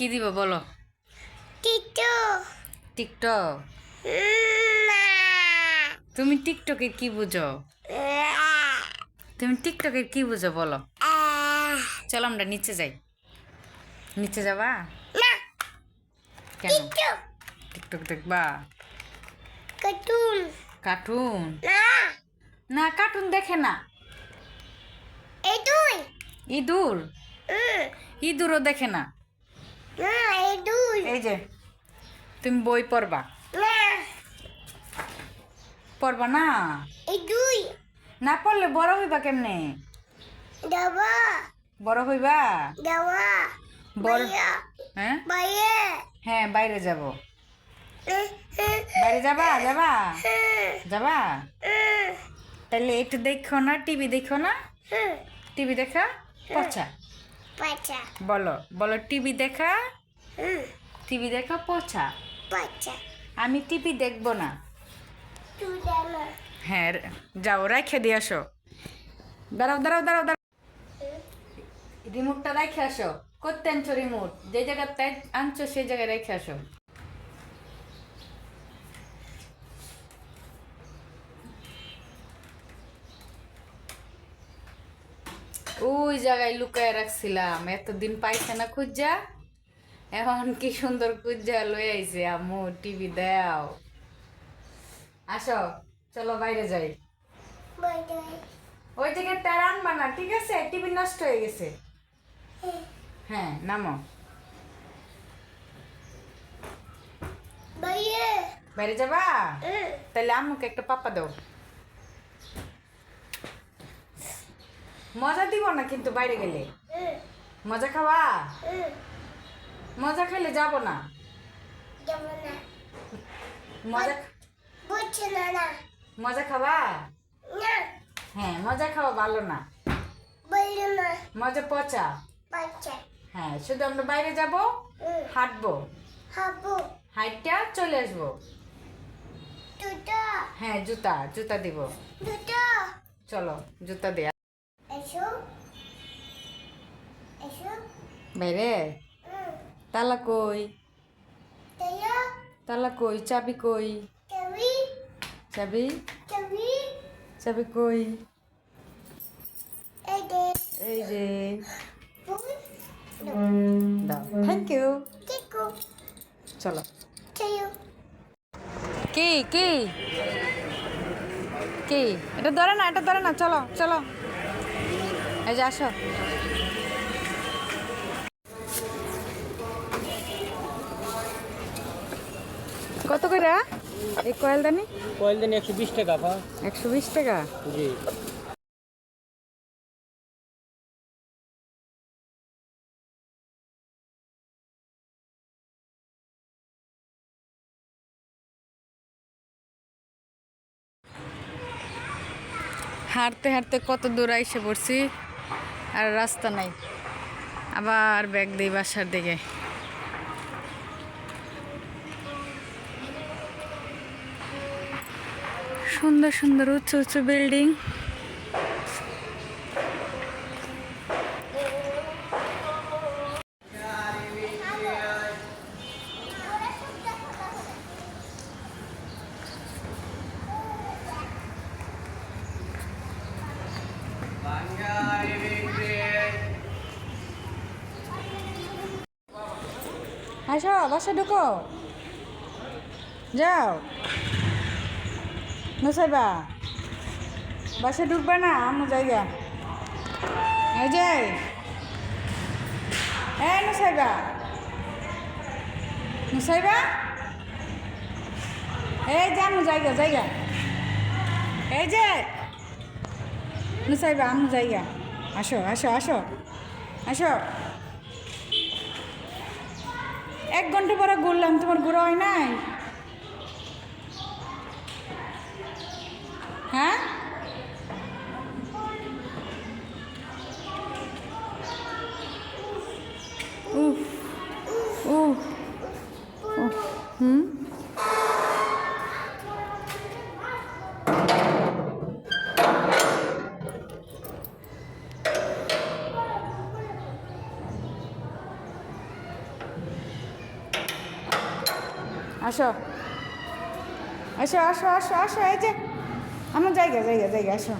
কি দিব বলো? টিটু টিকটক। তুমি টিকটকের কি বুঝো? তুমি টিকটকের কি বুঝো বলো? চলো আমরা নিচে যাই। নিচে যাবা? না। কেন? টিকটক। দেখবা? কার্টুন। কার্টুন? না। কার্টুন দেখে না। ইঁদুর? ইঁদুরও দেখে না। এই যে তুমি বই পড়বা। পড়বা না? এই দুই। না পড়লে বড় হইবা কেমনে? দাবা। বড় হইবা? দাবা। বড় হ্যাঁ? বাইয়ে হ্যাঁ বাইরে যাব। বাইরে যাবা? যাবা? যাবা? তাহলে একটু দেখো না টিভি দেখো না? টিভি দেখা? পচা পাচা। বলো বলো টিভি দেখা? টিভি দেখা পচা? পচা। আমি টিভি দেখব না। হ্যাঁ যাও রেখে দিয়ে আসো। দাঁড়াও দাঁড়াও দাঁড়াও দাঁড়াও। রিমোটটা রেখে আসো। করতে আনছো রিমোট? যে জায়গাতে আনছো সেই জায়গায় রেখে আসো। ওই জায়গায় লুকায় রাখছিলাম। এতদিন পাইছে না খুঁজা এখন কি সুন্দর খুঁজা লই আইছে। আম্মু টিভি দাও। আসো চলো বাইরে যাই। ওই থেকে তার আনবা না ঠিক আছে? টিভি নষ্ট হয়ে গেছে। হ্যাঁ নামো। বাইরে। যাবা? তাহলে আম্মুকে একটা পাপা দাও। মজা দিব না কিন্তু বাইরে গেলে? মজা খাওয়া মজা খেলে যাব না। মজা মজা খাওয়া হ্যাঁ মজা খাওয়া ভালো না। মজা পচা। হ্যাঁ শুধু আমরা বাইরে যাব হাঁটবো। হাইটটা চলে আসব। হ্যাঁ জুতা জুতা দিব। চলো জুতা দেয়া। বাইরে হুম তালা কই? তালা কই? চাবি কই? চাবি? চাবি কই? এই যে। দাও। থ্যাংক ইউ চলো। কি কি? কি? এটা ধরে না এটা ধরে না। চলো চলো। এই যে আসো। করে এই কয়েল দানি কয়েল দেন একশো বিশ টাকা পা একশো বিশ টাকা? জি। হাঁটতে হাঁটতে কত দূর এসে পড়ছি আর রাস্তা নাই। আবার ব্যাগ দিই বাসার দিকে। সুন্দর সুন্দর উঁচু উঁচু বিল্ডিং। আসো বাসা ঢুকো। যাও। নসাইবা বাসা ঢুকবা না? আমার জায়গা। এই যে। এই নসাইবা। নসাইবা? এই যে আমার জায়গা জায়গা। এই যে। নসাইবা আমার জায়গা। আসো আসো আসো আসো। এক ঘণ্টা পরে ঘুরলাম, তোমার ঘোরা হয় নাই? আসো। আসো আসো আসো আসো এই যে আমার জায়গা জায়গা জায়গা আসো।